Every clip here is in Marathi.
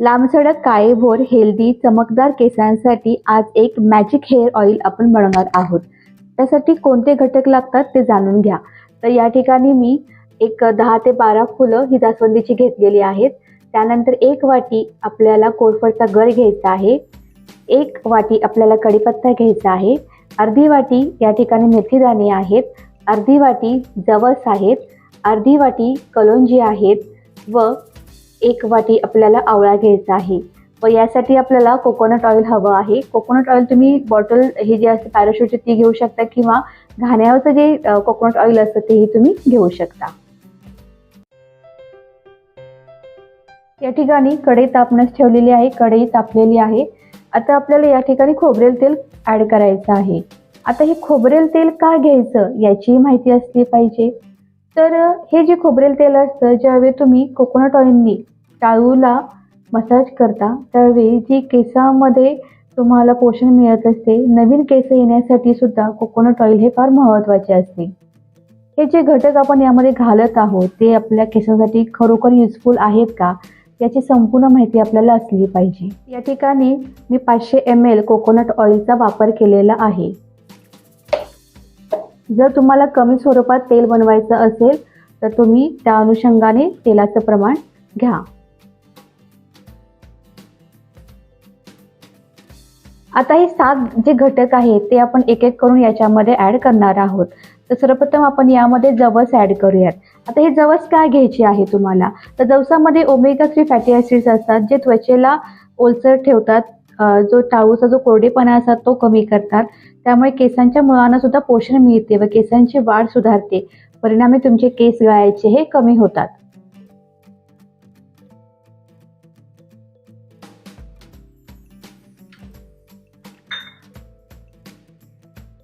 लांबसडक काळेभोर हेल्दी चमकदार केसांसाठी आज एक मॅजिक हेअर ऑइल आपण बनवणार आहोत. त्यासाठी कोणते घटक लागतात ते जाणून घ्या. तर या ठिकाणी मी एक दहा ते बारा फुलं ही जास्वंदीची घेतलेली आहेत. त्यानंतर एक वाटी आपल्याला कोरफडचा गर घ्यायचा आहे. एक वाटी आपल्याला कढीपत्ता घ्यायचा आहे. अर्धी वाटी या ठिकाणी मेथीदाणे आहेत. अर्धी वाटी जवस आहेत. अर्धी वाटी कलोंजी आहेत. व एक वाटी आपल्याला आवळा घ्यायचा आहे. व यासाठी आपल्याला कोकोनट ऑइल हवं आहे. कोकोनट ऑइल तुम्ही बॉटल हे जे असते पॅराशूटची ती घेऊ शकता किंवा घाण्यावरचं जे कोकोनट ऑइल असतं तेही तुम्ही घेऊ शकता. या ठिकाणी कढई तापण्यास ठेवलेली आहे. कढई तापलेली आहे. आता आपल्याला या ठिकाणी खोबरेल तेल ॲड करायचं आहे. आता हे खोबरेल तेल का घ्यायचं याचीही माहिती असली पाहिजे. तर हे जे खोबरेल तेल असतं ज्यावेळी तुम्ही कोकोनट ऑइलनी टाळूला मसाज करता त्यावेळी जी केसामध्ये तुम्हाला पोषण मिळत असते नवीन केस येण्यासाठी सुद्धा कोकोनट ऑइल हे फार महत्त्वाचे असते. हे जे घटक आपण यामध्ये घालत आहोत ते आपल्या केसांसाठी खरोखर युजफुल आहेत का याची संपूर्ण माहिती आपल्याला असली पाहिजे. या ठिकाणी मी पाचशे एम एल कोकोनट ऑइलचा वापर केलेला आहे. जर तुम्हाला कमी स्वरूपात तेल बनवायचं असेल तर तुम्ही त्या अनुषंगाने तेलाचं प्रमाण घ्या. आता हे सात जे घटक आहेत ते आपण एक एक करून याच्यामध्ये ॲड करणार आहोत. तर सर्वप्रथम आपण यामध्ये जवस ॲड करूयात. आता हे जवस काय घ्यायची आहे तुम्हाला? तर जवसामध्ये ओमेगा थ्री फॅटी ॲसिड्स असतात जे त्वचेला ओलसर ठेवतात. जो टाळूचा जो कोरडेपणा असतात तो कमी करतात. त्यामुळे केसांच्या मुळांना सुद्धा पोषण मिळते व केसांची वाढ सुधारते. परिणामी तुमचे केस गळायचे हे कमी होतात.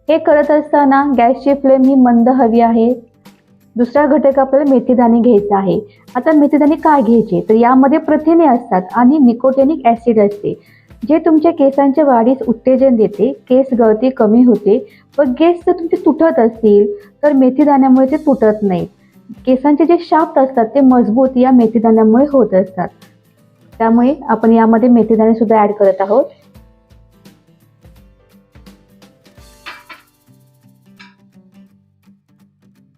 हे करत असताना गॅसची फ्लेम ही मंद हवी आहे. दुसरा घटक आपल्याला मेथीदाणे घ्यायचा आहे. आता मेथीदाणे काय घ्यायचे? तर यामध्ये प्रथिने असतात आणि निकोटेनिक ॲसिड असते. जे तुमच्या केसांच्या वाढीस उत्तेजन देते केस गळती कमी होते व केस जर तुमचे तुटत असतील तर मेथीदाण्यामुळे ते तुटत नाही केसांचे जे शाफ्ट असतात ते मजबूत या मेथीदाण्यामुळे होत असतात. त्यामुळे आपण यामध्ये मेथीदाणे सुद्धा ॲड करत आहोत.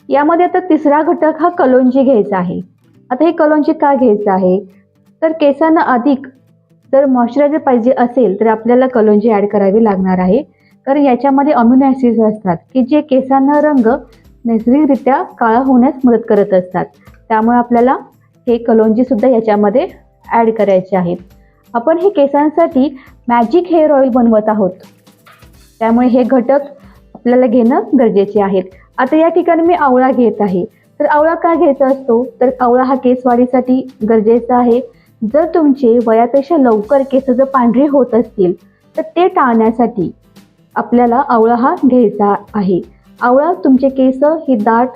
यामध्ये आता तिसरा घटक हा कलोंजी घ्यायचा आहे. आता हे कलोंजी का घ्यायचं आहे? तर केसांना अधिक जर मॉइश्चरायझर पाहिजे असेल तर आपल्याला कलोंजी ॲड करावी लागणार आहे. कारण याच्यामध्ये अम्युनो ॲसिड्स असतात की जे केसांना रंग नैसर्गिकरित्या काळा होण्यास मदत करत असतात. त्यामुळे आपल्याला हे कलोंजीसुद्धा याच्यामध्ये ॲड करायचे आहेत. आपण हे केसांसाठी मॅजिक हेअर ऑइल बनवत आहोत. त्यामुळे हे घटक आपल्याला घेणं गरजेचे आहेत आता या ठिकाणी मी आवळा घेत आहे. तर आवळा का घ्यायचा असतो? तर आवळा हा केस वाढीसाठी गरजेचा आहे. जर तुमचे वयापेक्षा लवकर केस जर पांढरे होत असतील तर ते टाळण्यासाठी आपल्याला आवळा हा घ्यायचा आहे. आवळा तुमचे केस ही दाट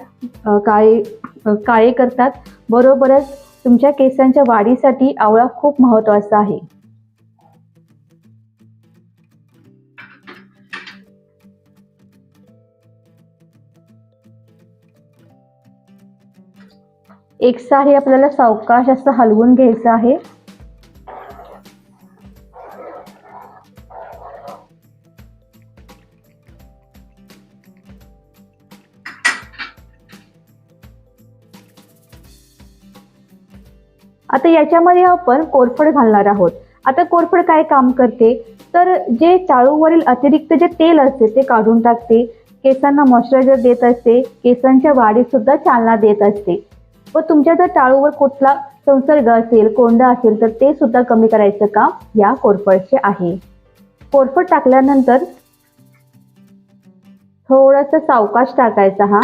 काळे काळे करतात. बरोबरच तुमच्या केसांच्या वाढीसाठी आवळा खूप महत्त्वाचा आहे. एकसारी आपल्याला सावकाश असं हलवून घ्यायचं आहे. आता याच्यामध्ये आपण कोरफड घालणार आहोत. आता कोरफड काय काम करते? तर जे चाळूवरील अतिरिक्त जे तेल असते ते काढून टाकते. केसांना मॉइश्चरायझर देत असते. केसांच्या वाढीसुद्धा चालना देत असते. व तुमच्या जर टाळूवर कुठला संसर्ग असेल कोंडा असेल तर ते सुद्धा कमी करायचं काम या कोरफडचे आहे. कोरफड टाकल्यानंतर थोडंसं सावकाश टाकायचा हा.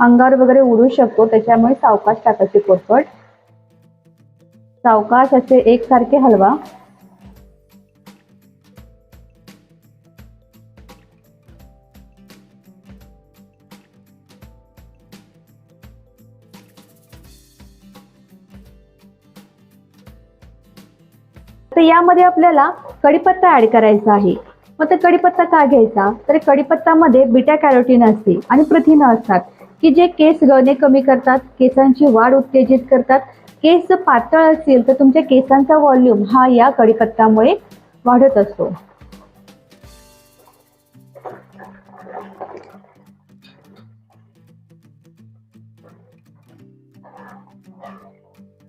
अंगावर वगैरे उडू शकतो त्याच्यामुळे सावकाश टाकायची कोरफड. सावकाश असे एकसारखे हलवा. तर यामध्ये आपल्याला कडीपत्ता ऍड करायचा आहे. मग ते कढीपत्ता का घ्यायचा? तर कडीपत्तामध्ये बिटा कॅरोटीन असते आणि प्रथिनं असतात की जे केस गळणे कमी करतात केसांची वाढ उत्तेजित करतात. केस पातळ असतील तर तुमच्या केसांचा व्हॉल्यूम हा या कडीपत्तामुळे वाढत असतो.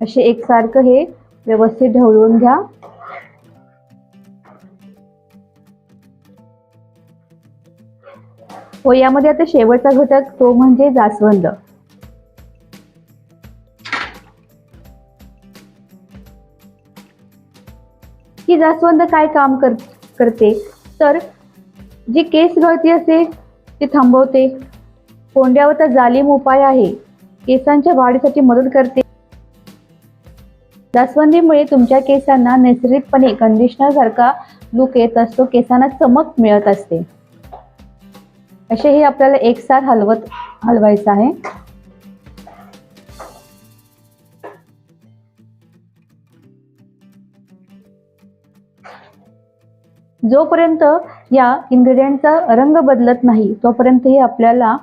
असे एकसारखं हे व्यवस्थित ढवळून घ्या. व यामध्ये आता शेवटचा घटक तो म्हणजे जास्वंद. ही जास्वंद काय काम कर करते? तर जी केस गळती असते ती थांबवते. कोंड्यावर जालीम उपाय आहे. केसांच्या वाढीसाठी मदत करते. जास्वंदीमुळे तुमच्या केसांना नैसर्गिकपणे कंडिशनर सारखा लुक येत असतो. केसांना चमक मिळत असते. असे हे आपल्याला एकसाथ हलवत हलवायचं आहे. जोपर्यंत या इन्ग्रेडियंटचा रंग बदलत नाही तोपर्यंत हे आपल्याला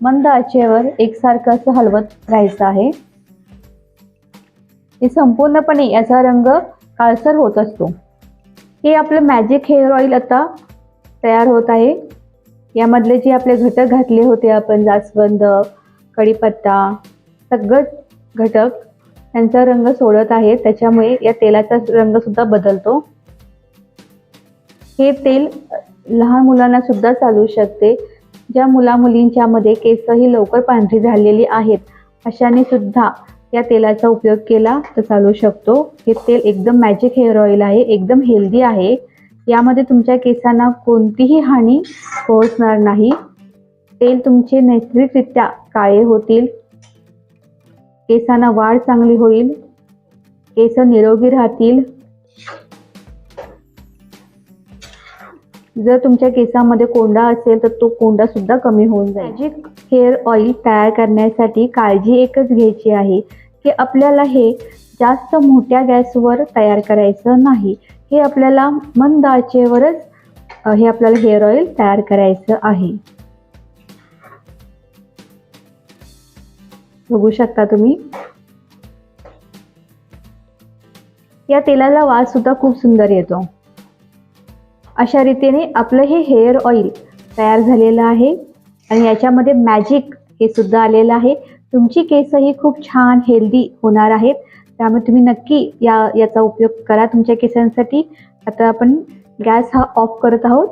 मंद आचेवर एकसारखं असं हलवत राहायचं आहे. हे संपूर्णपणे याचा रंग काळसर होत असतो. हे आपलं मॅजिक हेअर ऑइल आता तयार होत आहे. यामधले जे आपले घटक घातले होते आपण जास्वंद कढीपत्ता सगळंच घटक त्यांचा रंग सोडत आहे त्याच्यामुळे या तेलाचा रंग सुद्धा बदलतो. हे तेल लहान मुलांना सुद्धा चालू शकते. ज्या मुला मुलींच्यामध्ये केसही लवकर पांढरी झालेली आहेत अशाने सुद्धा या तेलाचा उपयोग केला तर चालू शकतो. हे तेल एकदम मॅजिक हेअर ऑइल आहे एकदम हेल्दी आहे. यामध्ये तुमच्या केसांना कोणतीही हानी पोहोचणार नाही. तेल तुमचे नैसर्गिकरित्या काळे होतील. केसांना वाढ चांगली होईल. केस निरोगी राहतील. जर तुमच्या केसामध्ये कोंडा असेल तर तो कोंडा सुद्धा कमी होऊन जाईल. मॅजिक हेअर ऑइल तयार करण्यासाठी काळजी एकच घ्यायची आहे की आपल्याला हे जास्त मोठ्या गॅसवर तयार करायचं नाही. हे आपल्याला मंद आचेवरच हे आपल्याला हेअर ऑइल तयार करायचं आहे. बघू शकता तुम्ही. या तेलाला वास सुद्धा खूप सुंदर येतो. अशा रीतीने आपलं हे हेअर ऑइल तयार झालेलं आहे आणि याच्यामध्ये मॅजिक हे सुद्धा आलेलं आहे. तुमची केसही खूप छान हेल्दी होणार आहेत त्यामुळे तुम्ही नक्की या याचा उपयोग करा तुमच्या केसांसाठी. आता आपण गॅस हा ऑफ करत आहोत.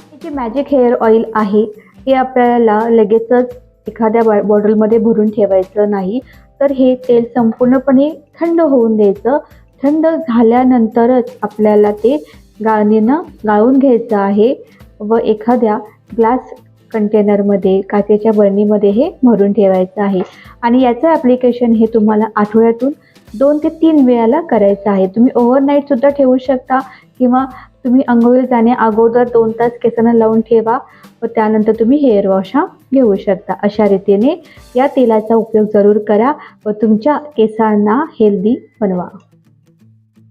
हे जे मॅजिक हेअर ऑइल आहे हे आपल्याला लगेचच एखाद्या बॉ बॉटलमध्ये भरून ठेवायचं नाही. तर हे तेल संपूर्णपणे थंड होऊन द्यायचं. थंड झाल्यानंतरच आपल्याला ते गाळणीनं गाळून घ्यायचं आहे. व एखाद्या ग्लास कंटेनरमध्ये काचेच्या बरणीमध्ये हे भरून ठेवायचं आहे. आणि याचं ॲप्लिकेशन हे तुम्हाला आठवड्यातून दोन ते तीन वेळाला करायचं आहे. तुम्ही ओव्हरनाईटसुद्धा ठेवू शकता किंवा तुम्ही अंघोळीला जाण्या अगोदर दोन तास केसांना लावून ठेवा व त्यानंतर तुम्ही हेअर वॉश हा घेऊ शकता. अशा रीतीने या तेलाचा उपयोग जरूर करा व तुमच्या केसांना हेल्दी बनवा.